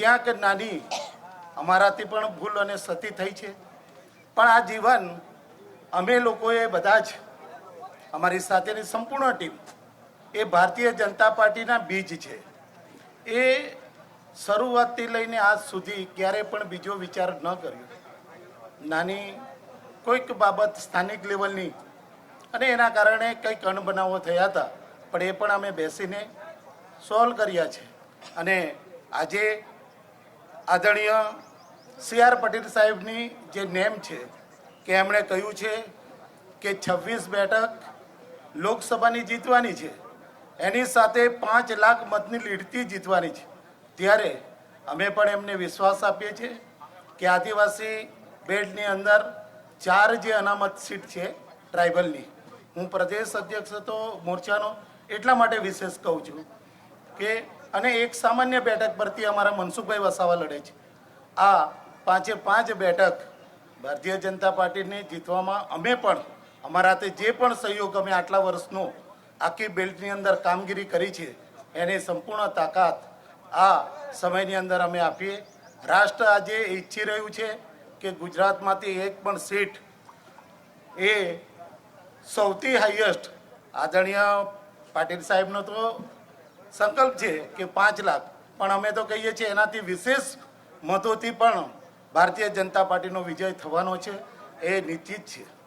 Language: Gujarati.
ક્યાંક નાની અમારાથી પણ ભૂલ અને સતી થઈ છે. પણ આ જીવન અમે લોકોએ બધા જ અમારી સાથેની સંપૂર્ણ ટીમ, એ ભારતીય જનતા પાર્ટીના બીજ છે. એ શરૂઆતથી લઈને આજ સુધી ક્યારે પણ બીજો વિચાર ન કર્યો. નાની કોઈક બાબત સ્થાનિક લેવલની અને એના કારણે કંઈક અણબનાવો થયા હતા, પણ એ પણ અમે બેસીને સોલ્વ કર્યા છે. અને આજે આદરણીય સી આર પટેલ સાહેબની જે નેમ છે, કે એમણે કહ્યું છે કે છવ્વીસ બેઠક લોકસભાની જીતવાની છે. એની સાથે પાંચ લાખ મતની લીડથી જીતવાની છે. ત્યારે અમે પણ એમને વિશ્વાસ આપીએ છીએ કે આદિવાસી બેલ્ટની અંદર ચાર જે અનામત સીટ છે ટ્રાઇબલની, હું પ્રદેશ અધ્યક્ષ હતો મોરચાનો, એટલા માટે વિશેષ કહું છું કે અને એક સામાન્ય બેઠક પરથી અમારા મનસુખભાઈ વસાવા લડે છે. આ પાંચે પાંચ બેઠક ભારતીય જનતા પાર્ટીને જીતવામાં અમે પણ અમારા હાથે જે પણ સહયોગ અમે આટલા વર્ષનો આખી બેલ્ટની અંદર કામગીરી કરી છે, એની સંપૂર્ણ તાકાત આ સમયની અંદર અમે આપીએ. રાષ્ટ્ર આજે ઈચ્છી રહ્યું છે કે ગુજરાતમાંથી એક પણ સીટ એ સૌથી હાઈએસ્ટ આદરણીય પાટીલ સાહેબનો તો સંકલ્પ છે કે પાંચ લાખ. પણ અમે તો કહીએ છીએ એનાથી વિશેષ મતોથી પણ ભારતીય જનતા પાર્ટીનો વિજય થવાનો છે. એ નિશ્ચિત છે.